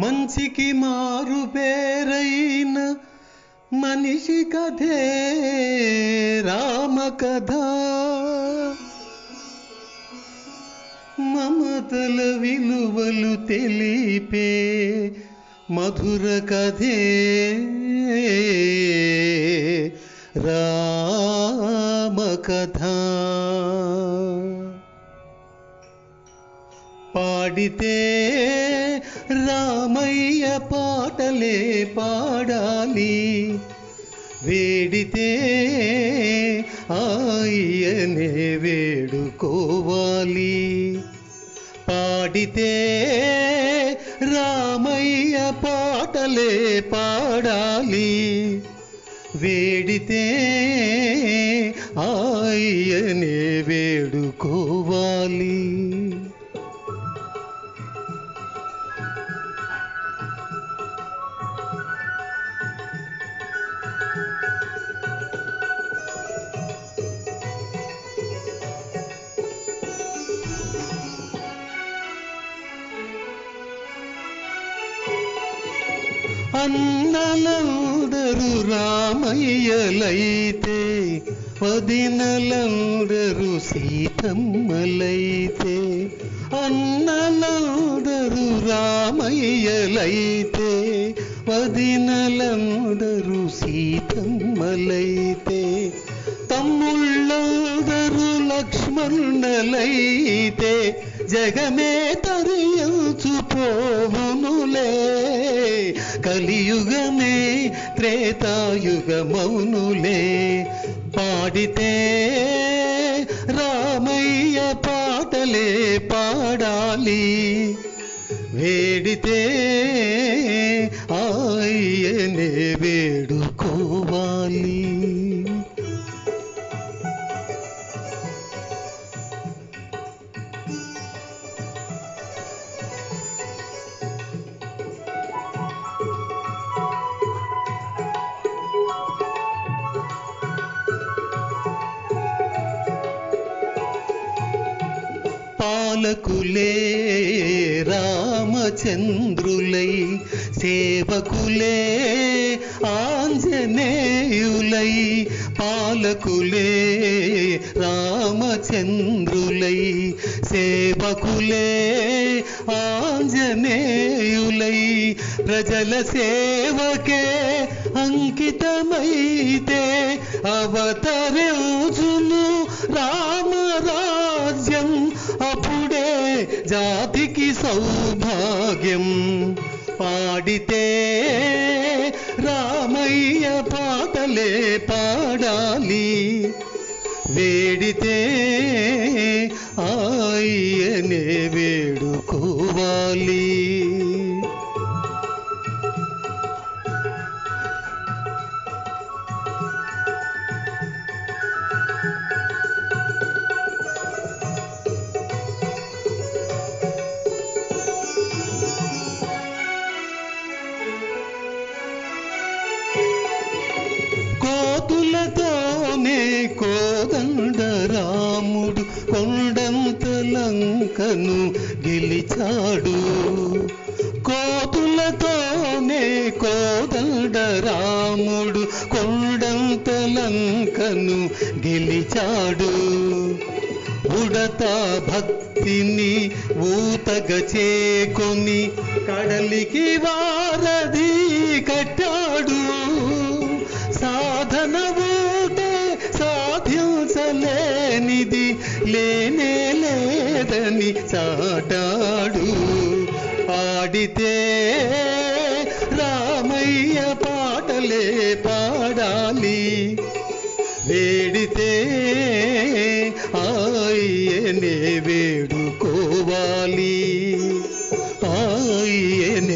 మంచికి మారు పేరైన మనిషి కథే రామ కథ మమతల విలువలు తెలిపే మధుర కథే రామ కథ పాడితే రామయ్య పాటలే పాడాలి. వేడితే ఆయనే వేడుకోవాలి. పాడితే రామయ్య పాటలే పాడాలి. వేడితే ఆయనే వేడుకో అన్నలందరూ రామయ్యలైతే వదినలందరూ సీతమ్మలైతే అన్నలందరూ రామయ్యలైతే వదినలందరూ సీతమ్మలైతే తమ్ముళ్ళందరూ లక్ష్మణులైతే జగమే తరియంచు కలియుగమే త్రేతాయుగమౌనులే. పాడితే రామయ్య పాటలే పాడాలి. వేడితే ఆయనే పాలకులే రామచంద్రులై సేవకులే ఆంజనేయులై పాలకులే రామచంద్రులై సేవకులే ఆంజనేయులై ప్రజల సేవకే అంకితమైతే అవతరించును రామరాజ్యం. అప్పుడే జాతికి సౌభాగ్యం. పాడితే రామయ్య పాటలే పాడాలి. వేడితే ఆయనే వేడుకోవాలి. లంకను గెలిచాడు. కోతులతోనే కోదండ రాముడు కొండంత లంకను గెలిచాడు. ఉడత భక్తిని ఊతగ చేకొని కడలికి వారధి కట్టాడు. సాధన ఊటే సాధించలేనిది లేనే లేదని చాటాడు. ఆడితే రామయ్య పాటలే పాడాలి. వేడితే ఆయనే వేడుకోవాలి. ఆయనే